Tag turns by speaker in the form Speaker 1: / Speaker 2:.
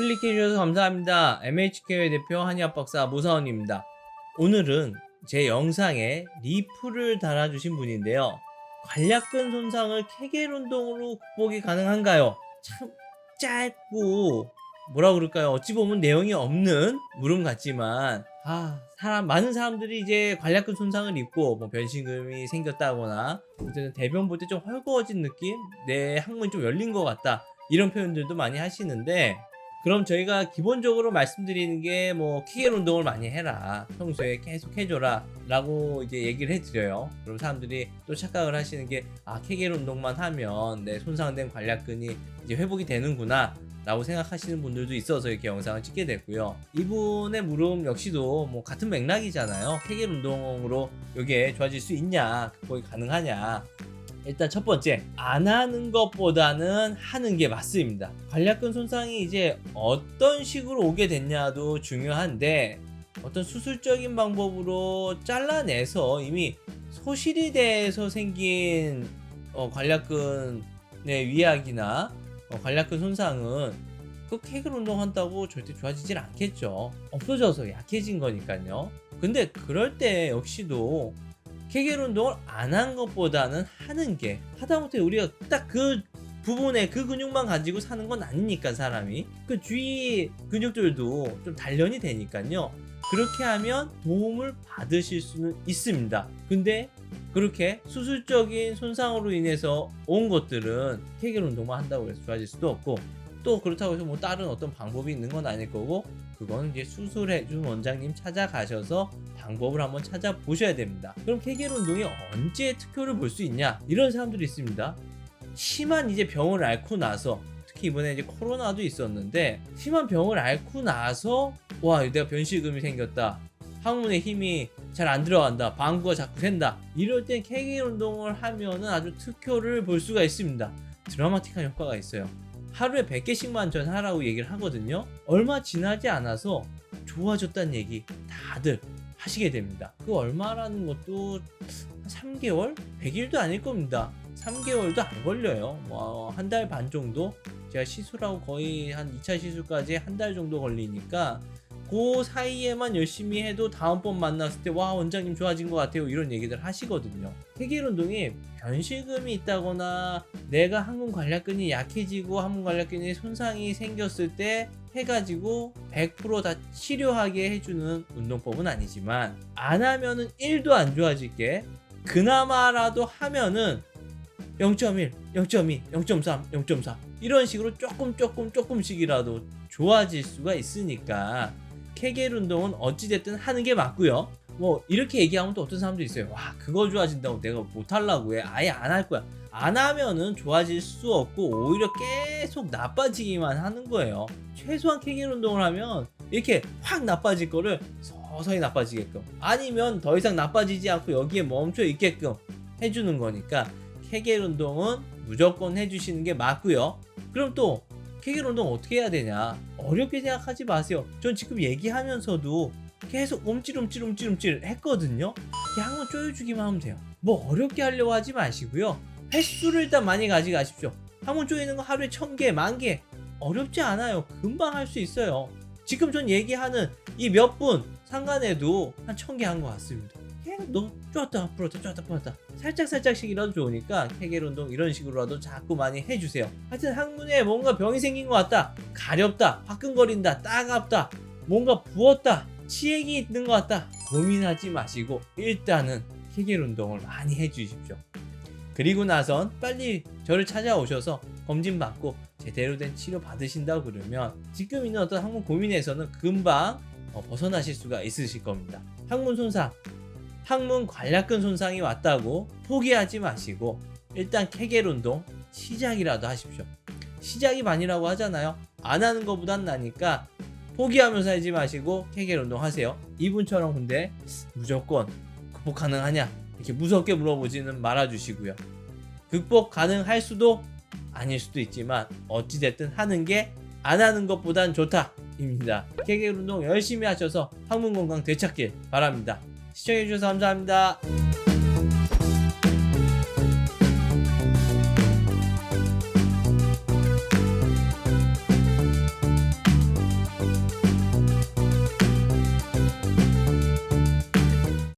Speaker 1: 클릭해주셔서 감사합니다. MHK 대표 한의학 박사 모사원입니다. 오늘은 제 영상에 리플을 달아주신 분인데요. 관략근 손상을 케겔 운동으로 극복이 가능한가요? 참 짧고 뭐라 그럴까요? 어찌 보면 내용이 없는 물음 같지만 아 사람 많은 사람들이 이제 관략근 손상을 입고 뭐 변신금이 생겼다거나 어쨌든 대변 볼 때 좀 헐거워진 느낌, 내 항문이 좀 열린 것 같다 이런 표현들도 많이 하시는데 그럼 저희가 기본적으로 말씀드리는 게 뭐 키겔 운동을 많이 해라 평소에 계속 해줘라 라고 이제 얘기를 해드려요. 그럼 사람들이 또 착각을 하시는 게아 케겔 운동만 하면 내 손상된 관략근이 이제 회복이 되는구나 라고 생각하시는 분들도 있어서 이렇게 영상을 찍게 됐고요. 이분의 물음 역시도 뭐 같은 맥락이잖아요. 케겔 운동으로 이게 좋아질 수 있냐 극복이 가능하냐 일단 첫 번째 안 하는 것보다는 하는 게 맞습니다. 관략근 손상이 이제 어떤 식으로 오게 됐냐도 중요한데 어떤 수술적인 방법으로 잘라내서 이미 소실이 돼서 생긴 어, 관략근의 위약이나 어, 관략근 손상은 그 케이크 운동한다고 절대 좋아지질 않겠죠. 없어져서 약해진 거니까요. 근데 그럴 때 역시도 케겔 운동을 안 한 것보다는 하는 게 하다못해 우리가 딱 그 부분에 그 근육만 가지고 사는 건 아니니까 사람이. 그 주위 근육들도 좀 단련이 되니까요. 그렇게 하면 도움을 받으실 수는 있습니다. 근데 그렇게 수술적인 손상으로 인해서 온 것들은 케겔 운동만 한다고 해서 좋아질 수도 없고 또 그렇다고 해서 뭐 다른 어떤 방법이 있는 건 아닐 거고 그건 이제 수술해준 원장님 찾아가셔서 방법을 한번 찾아보셔야 됩니다. 그럼 케겔 운동이 언제 특효를 볼 수 있냐? 이런 사람들이 있습니다. 심한 이제 병을 앓고 나서 특히 이번에 이제 코로나도 있었는데 심한 병을 앓고 나서 와 내가 변실금이 생겼다. 항문에 힘이 잘 안 들어간다. 방구가 자꾸 샌다. 이럴 땐 케겔 운동을 하면은 아주 특효를 볼 수가 있습니다. 드라마틱한 효과가 있어요. 하루에 100개씩만 전 하라고 얘기를 하거든요. 얼마 지나지 않아서 좋아졌다는 얘기 다들 하시게 됩니다. 그 얼마라는 것도 한 3개월? 100일도 아닐 겁니다. 3개월도 안 걸려요. 뭐 한 달 반 정도? 제가 시술하고 거의 한 2차 시술까지 한 달 정도 걸리니까 그 사이에만 열심히 해도 다음번 만났을 때 와 원장님 좋아진 것 같아요. 이런 얘기들 하시거든요. 케겔 운동이 변실금이 있다거나 내가 항문 관략근이 약해지고 항문 관략근이 손상이 생겼을 때 해가지고 100%다 치료하게 해주는 운동법은 아니지만 안 하면은 1도 안 좋아질 게 그나마라도 하면은 0.1, 0.2, 0.3, 0.4 이런 식으로 조금 조금 조금씩이라도 좋아질 수가 있으니까 케겔 운동은 어찌됐든 하는 게 맞고요. 뭐 이렇게 얘기하면 또 어떤 사람도 있어요. 와 그거 좋아진다고 내가 못하려고 해. 아예 안 할 거야. 안 하면은 좋아질 수 없고 오히려 계속 나빠지기만 하는 거예요. 최소한 케겔 운동을 하면 이렇게 확 나빠질 거를 서서히 나빠지게끔 아니면 더 이상 나빠지지 않고 여기에 멈춰 있게끔 해주는 거니까 케겔 운동은 무조건 해주시는 게 맞고요. 그럼 또 케겔 운동 어떻게 해야 되냐? 어렵게 생각하지 마세요. 전 지금 얘기하면서도 계속 움찔움찔움찔움찔 했거든요. 그냥 한번 쪼여주기만 하면 돼요. 뭐 어렵게 하려고 하지 마시고요. 횟수를 일단 많이 가져가십시오. 한번 쪼이는 거 하루에 천 개, 만 개. 어렵지 않아요. 금방 할 수 있어요. 지금 전 얘기하는 이 몇 분 상간에도 한 천 개 한 것 같습니다. 그냥 너 쪼았다 풀었다 쪼았다 풀었다 살짝 살짝씩이라도 좋으니까 케겔 운동 이런 식으로라도 자꾸 많이 해주세요. 하여튼 항문에 뭔가 병이 생긴 것 같다, 가렵다, 화끈거린다, 따갑다, 뭔가 부었다, 치액이 있는 것 같다 고민하지 마시고 일단은 케겔 운동을 많이 해주십시오. 그리고 나선 빨리 저를 찾아오셔서 검진 받고 제대로 된 치료 받으신다 그러면 지금 있는 어떤 항문 고민에서는 금방 어, 벗어나실 수가 있으실 겁니다. 항문 손상, 항문 관략근 손상이 왔다고 포기하지 마시고 일단 케겔 운동 시작이라도 하십시오. 시작이 반이라고 하잖아요. 안 하는 것보단 나니까 포기하면서 하지 마시고 케겔 운동 하세요. 이분처럼 근데 무조건 극복 가능하냐 이렇게 무섭게 물어보지는 말아주시고요. 극복 가능할 수도 아닐 수도 있지만 어찌됐든 하는 게 안 하는 것보단 좋다입니다. 케겔 운동 열심히 하셔서 항문 건강 되찾길 바랍니다. 시청해주셔서 감사합니다.